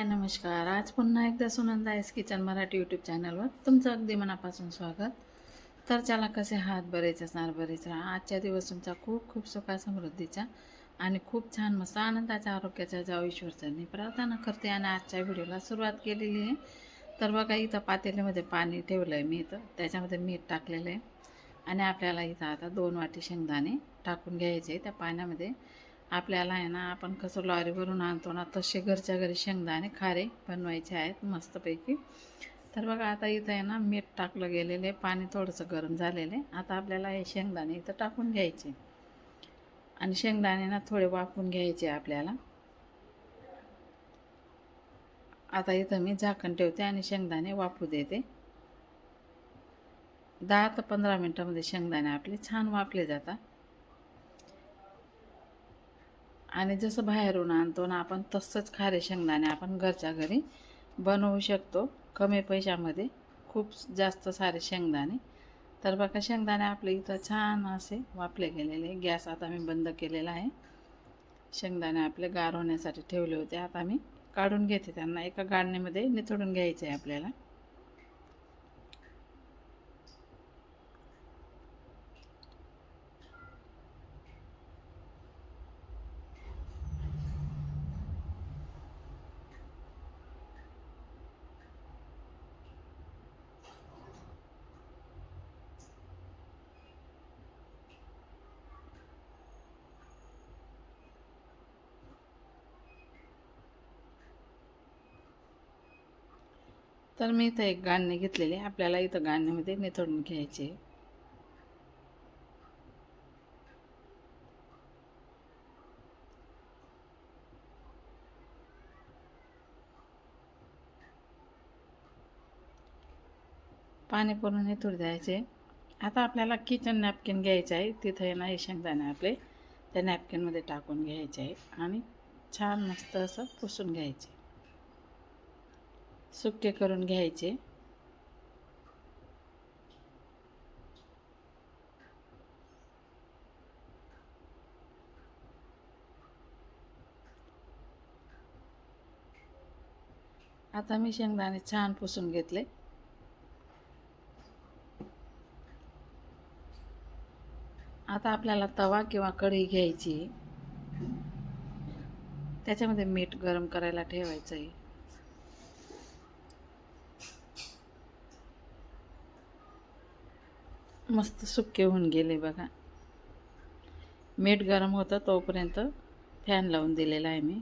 हाय नमस्कार. आज पुन्हा एकदा Sunanda s kitchen Marathi YouTube चॅनलवर तुमचं अगदी मनापासून स्वागत. तर चला कसे हात बरेच असणार बरेच राहा. आजच्या दिवस तुमचा खूप खूप सुखा समृद्धीचा आणि खूप छान मस्त आनंदाच्या आरोग्याच्या जाऊ ईश्वरचरणी प्रार्थना करते आणि आजच्या व्हिडिओला सुरुवात केलेली आहे. तर बघा इथं पातेलीमध्ये पाणी ठेवलं आहे मी इथं. त्याच्यामध्ये मीठ टाकलेलं आहे. आणि आपल्याला इथं आता दोन वाटी शेंगदाणे टाकून घ्यायचे त्या पाण्यामध्ये आपल्याला आहे ना आपण कसं लॉरीवरून आणतो ना तसे घरच्या घरी शेंगदाणे खारे बनवायचे आहेत मस्तपैकी. तर बघा आता इथं आहे ना मीठ टाकलं गेलेलं आहे पाणी थोडंसं गरम झालेलं आहे. आता आपल्याला हे शेंगदाणे इथं टाकून घ्यायचे. आणि शेंगदाणे ना थोडे वाफून घ्यायचे आपल्याला. आता इथं मी झाकण ठेवते आणि शेंगदाणे वाफू देते. दहा ते पंधरा मिनटामध्ये शेंगदाणे आपले छान वाफले जातात. आणि जसं बाहेरून आणतो ना आपण तसंच खारे शेंगदाणे आपण घरच्या घरी बनवू शकतो. कमी पैशामध्ये खूप जास्त सारे शेंगदाणे. तर बघा शेंगदाणे आपले इथं छान असे वापले गेलेले गॅस आता मी बंद केलेला आहे. शेंगदाणे आपले गार होण्यासाठी ठेवले होते. आता मी काढून घेते त्यांना. एका गाडणीमध्ये निथडून घ्यायचे आहे आपल्याला. तर मी इथं एक गाणे घेतलेले आपल्याला इथं गाण्यामध्ये निथळून घ्यायचे. पाणी पूर्ण निथळून द्यायचे. आता आपल्याला किचन नॅपकिन घ्यायचं आहे. तिथं आहे ना हे शेंगदाणे आपले. त्या नॅपकिनमध्ये टाकून घ्यायचे आहे. आणि छान मस्त असं पुसून घ्यायचे. सुके करून घ्यायचे. आता मी शेंगदाणे छान पुसून घेतले. आता आपल्याला तवा किंवा कढी घ्यायची. त्याच्यामध्ये मीठ गरम करायला ठेवायचं आहे मस्त सुके होऊन गेले बघा. मीठ गरम होतं तोपर्यंत फॅन लावून दिलेला आहे मी.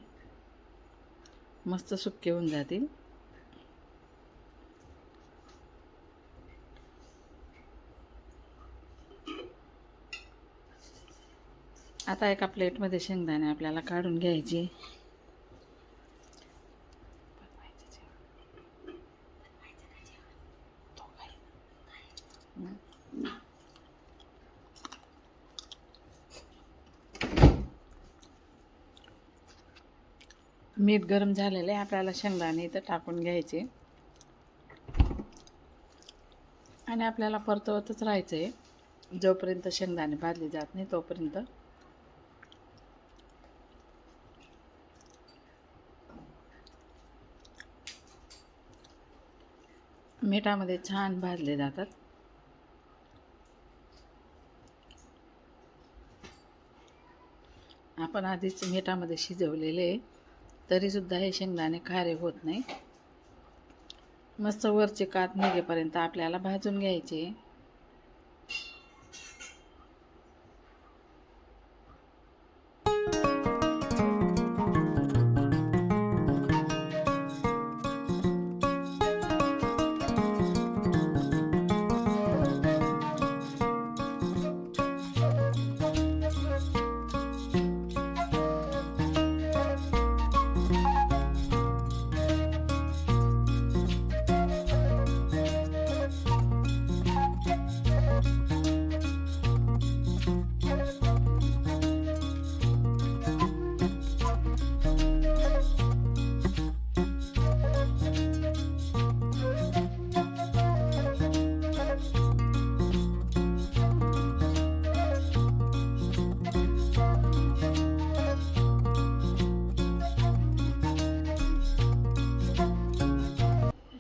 मस्त सुके होऊन जातील. आता एका प्लेटमध्ये शेंगदाणे आपल्याला काढून घ्यायचे. मीठ गरम झालेलं आहे. आपल्याला शेंगदाणे इथं टाकून घ्यायचे. आणि आपल्याला परतवतच राहायचं आहे जोपर्यंत शेंगदाणे भाजले जात नाही तोपर्यंत. मिठामध्ये छान भाजले जातात. आपण आधीच मिठामध्ये शिजवलेले तरीसुद्धा हे शेंगदाणे खारे होत नाही मस्त वरचे कात निघेपर्यंत आपल्याला भाजून घ्यायचे.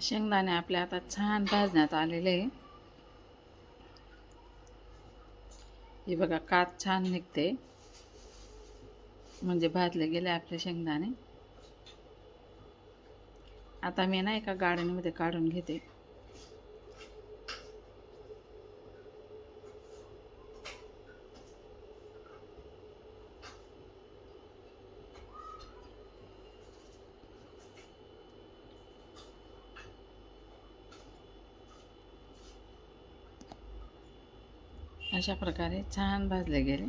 शेंगदाणे आपले आता छान भाजण्यात आलेले आहे. हे बघा कात छान निघते. म्हणजे भाजले गेले आपले शेंगदाणे. आता मी ना एका गार्डनमध्ये काढून घेते. अशा प्रकारे छान भाजले गेले.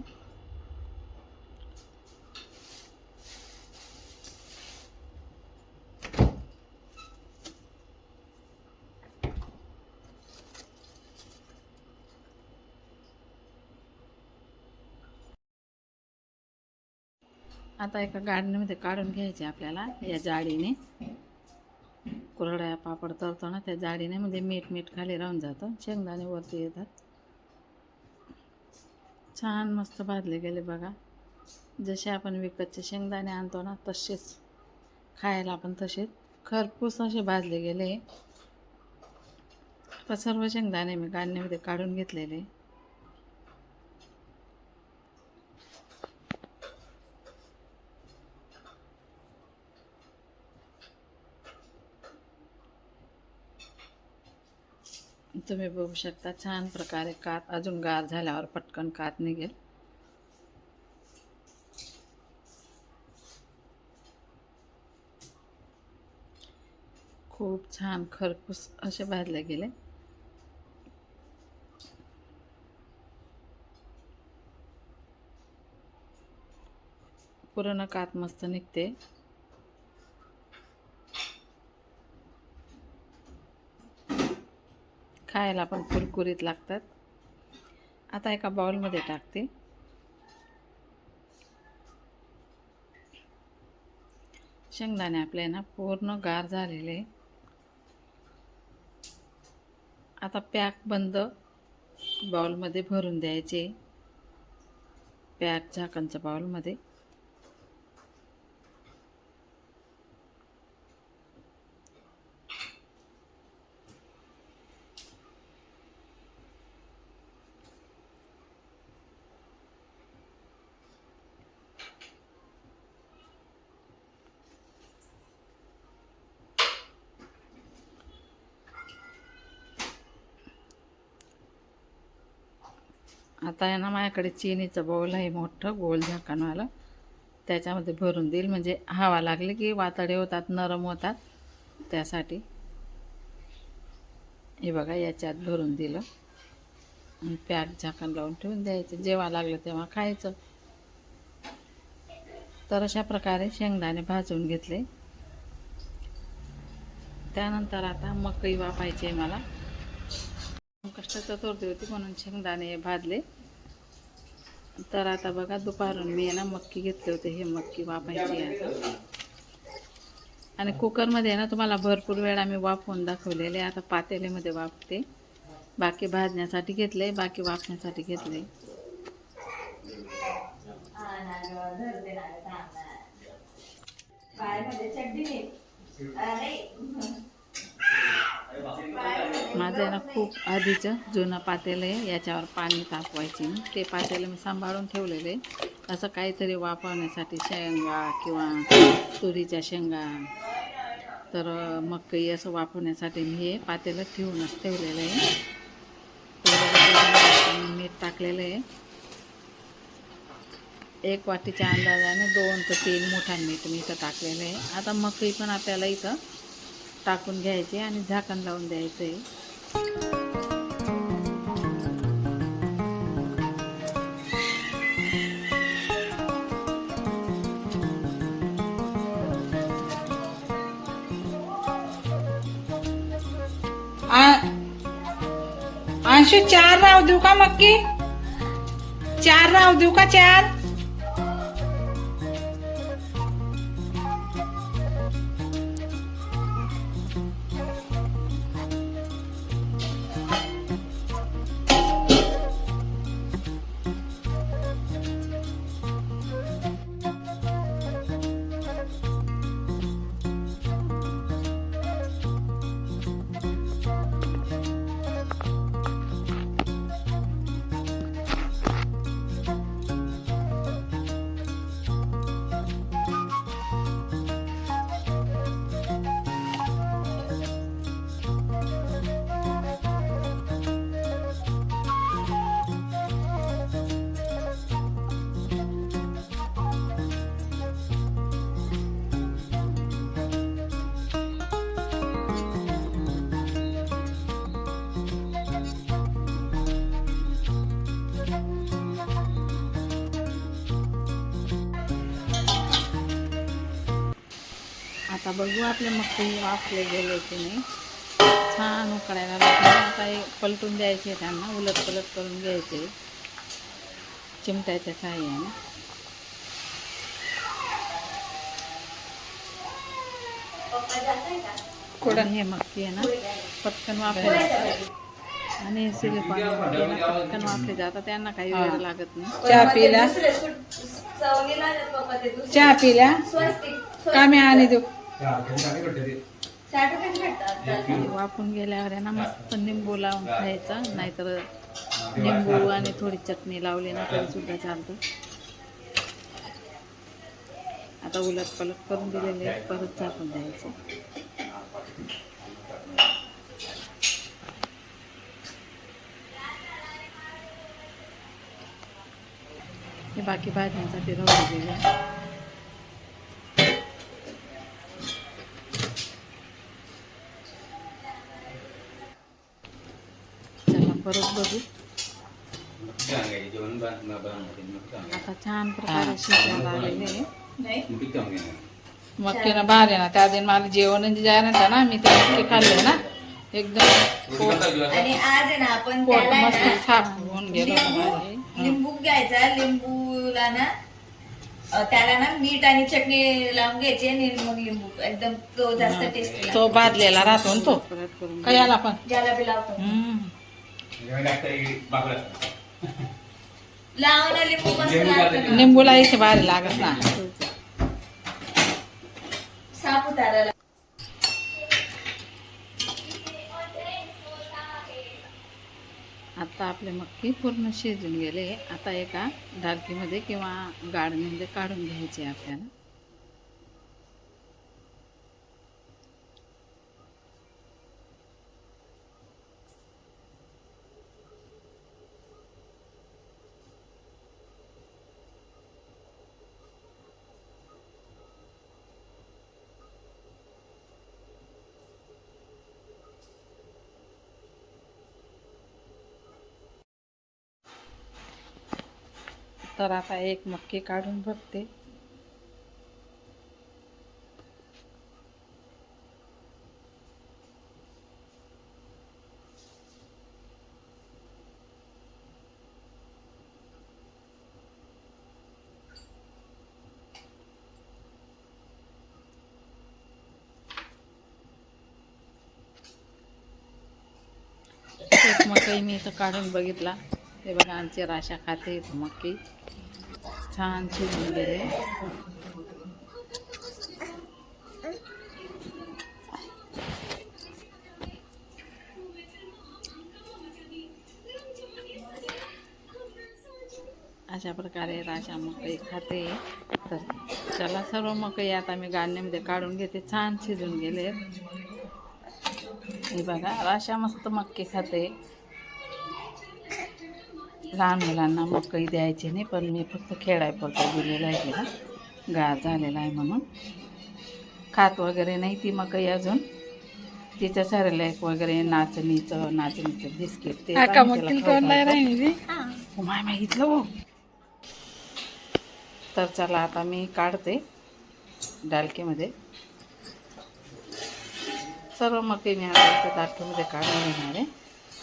आता एका गाडणीमध्ये काढून घ्यायचे आपल्याला या जाळीने कुरड्या पापड तळतो ना त्या जाळीने म्हणजे मीठ मीठ खाली राहून जातं. शेंगदाणे वरती येतात. छान मस्त भाजले गेले बघा. जसे आपण विकतचे शेंगदाणे आणतो ना तसेच खायला आपण तसेच खरपूस असे भाजले गेले. आता सर्व शेंगदाणे मी गाडणीमध्ये काढून घेतलेले. तुम्ही बघू शकता छान प्रकारे कात अजून गार झाल्यावर पटकन कात निघेल. खूप छान खरपूस असे भाजले गेले. पूर्ण कात मस्त निघते. खायला पण कुरकुरीत लागतात. आता एका बाउलमध्ये टाकते. शेंगदाणे आपले ना पूर्ण गार झालेले आता पॅक बंद बाउलमध्ये भरून द्यायचे. पॅक झाकणच्या बाउलमध्ये आता आहे ना माझ्याकडे चिनीचं बाऊल आहे मोठं गोल झाकणवालं त्याच्यामध्ये भरून देईल. म्हणजे हवा लागली की वातडे होतात नरम होतात. त्यासाठी हे बघा याच्यात भरून दिलं. आणि पॅक झाकण लावून ठेवून द्यायचं. जेव्हा लागलं तेव्हा खायचं. तर अशा प्रकारे शेंगदाणे भाजून घेतले. त्यानंतर आता मकई वापायची आहे मला. कष्ट चतुर्थी होती म्हणून शेंगदाणे भाजले. तर आता बघा दुपारून मी ना मक्की घेतले होते हे मक्की वापायची आता. आणि कुकरमध्ये ना तुम्हाला भरपूर वेळा मी वाफवून दाखवलेले आता पातेलीमध्ये वाफते. बाकी भाजण्यासाठी घेतले बाकी वाफण्यासाठी घेतले. माझं आहे ना खूप आधीचं जुनं पातेलं आहे याच्यावर पाणी तापवायची. ते पातेलं मी सांभाळून ठेवलेले असं काहीतरी वापरण्यासाठी शेंगा किंवा तुरीच्या शेंगा तर मकई असं वापरण्यासाठी मी हे पातेलं ठेवूनच ठेवलेलं आहे. मीठ टाकलेलं आहे. एक वाटीच्या अंदाजाने दोन ते तीन मोठा मीठ मी इथं टाकलेलं आहे. आता मकई पण आपल्याला इथं टाकून घ्यायचे आणि झाकण लावून द्यायचं आहे. अंशू चार राव देऊ का मक्की? चार राव देऊ का चार? आता बघू आपले मक्की वाफले गेले की नाही. छान उकडायला लागले. आता पलटून द्यायचे त्यांना उलट पलट करून घ्यायचे. चिमट्याच्या साह्याने. कुठं हे मक्की आहे ना पटकन वापरले जातात आणि आहे ना पटकन वापरले जातात त्यांना काही वेळ लागत नाही. चहा पिला? चहा पिल्या का मी आणि देऊ. वाफून गेल्यावर आहे ना मस्त निंबू लावून खायचं नाहीतर निंबू आणि थोडी चटणी लावली ना तरी सुद्धा चालतं. आता उलट पलट करून दिलेले परत झाकून द्यायचं. हे बाकी भाज्यांसाठी राहू परत बघू. आता छान प्रकारे आलेले आहे. मक्कीनं भारी ना त्या दिन मला जेवण जायला ना मी त्या मक्की खाल्ले ना. एकदम आणि आज आहे ना आपण पोट त्याला आहे मस्त ना साफ होऊन गेलं लिंबू लिंबू घ्यायचा लिंबूला ना अ, त्याला ना मीठ आणि चटणी लावून घ्यायची आणि मग लिंबू एकदम तो जास्त टेस्टी तो भाजलेला राहतो ना तो. आला पण? ज्याला बी लावतो. हम्म. लावून लिंबू मस्त लागतं ना. लिंबूला इथे भारी लागत ना सापुतारा आता आपले मक्की पूर्ण शिजून गेले. आता एका डालकीमध्ये किंवा गाडणीमध्ये काढून घ्यायचे आपल्याला. तर आता एक मक्की काढून बघते. एक मकई मी इथं काढून बघितला. हे बघा आमची राशा खाते इथं मक्की छान शिजून गेले अशा प्रकारे राशा मकई खाते. तर चला सर्व मकई आता मी गाडण्यामध्ये काढून घेते. छान शिजून गेले हे बघा राशा मस्त मक्की खाते. लहान मुलांना मकई द्यायची नाही पण मी फक्त खेळाय पुरता दिलेला आहे तिला गार झालेला आहे म्हणून. खात वगैरे नाही ती मकई अजून. तिचं सरलेक वगैरे नाचणीचं नाचणीचं बिस्किट ते मग ओ माय मागितलं हो तर चला आता मी काढते डालकीमध्ये. सर्व मकई मी डालकीमध्ये काढून घेणार आहे.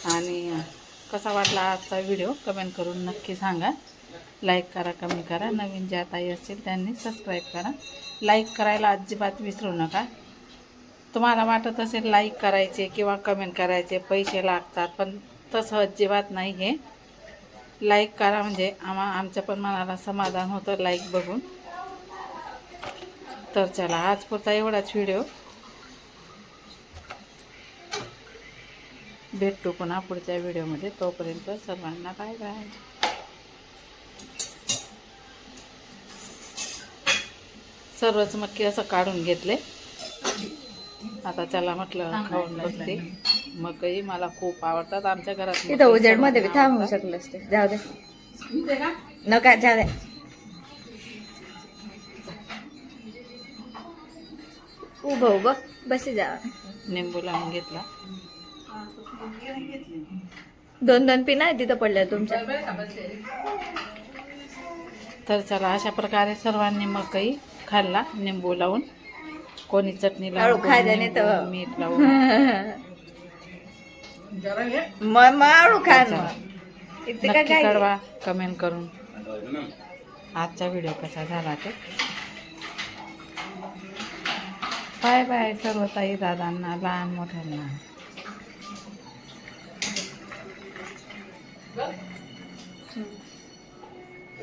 आणि कसा वाटला आजचा व्हिडिओ कमेंट करून नक्की सांगा. लाईक करा कमेंट करा. नवीन ज्या ताई असतील त्यांनी सबस्क्राईब करा. लाईक करायला अजिबात विसरू नका. तुम्हाला वाटत असेल लाईक करायचे किंवा कमेंट करायचे पैसे लागतात पण तसं अजिबात नाही हे लाईक करा म्हणजे आम्हा आमच्या पण मनाला समाधान होतं लाईक बघून. तर चला आज पुरता एवढाच व्हिडिओ भेटतो पुन्हा पुढच्या व्हिडिओमध्ये. तोपर्यंत सर्वांना बाय बाय. सर्वच मक्की असं काढून घेतले. आता चला म्हटलं खाऊन बघते. मकई मला खूप आवडतात. आमच्या घरात इथं मकई उजेडमध्ये बी थांबू. शकलं असते. जाऊ दे. नका जाऊ दे. उभं उभं. बसी जा. निंबू लावून घेतला. दोन दोन पिना आहे तिथं पडल्या तुमच्या. तर चला अशा प्रकारे सर्वांनी मकई खाल्ला निंबू लावून. कोणी चटणी लावून कोणी तर. मीठ लावून. मग माळू खान मग इथे काय नक्की काय? कळवा कमेंट करून. आजचा व्हिडिओ कसा झाला ते. बाय बाय सर्व ताई दादांना लहान मोठ्यांना.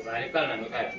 भारी करणार काय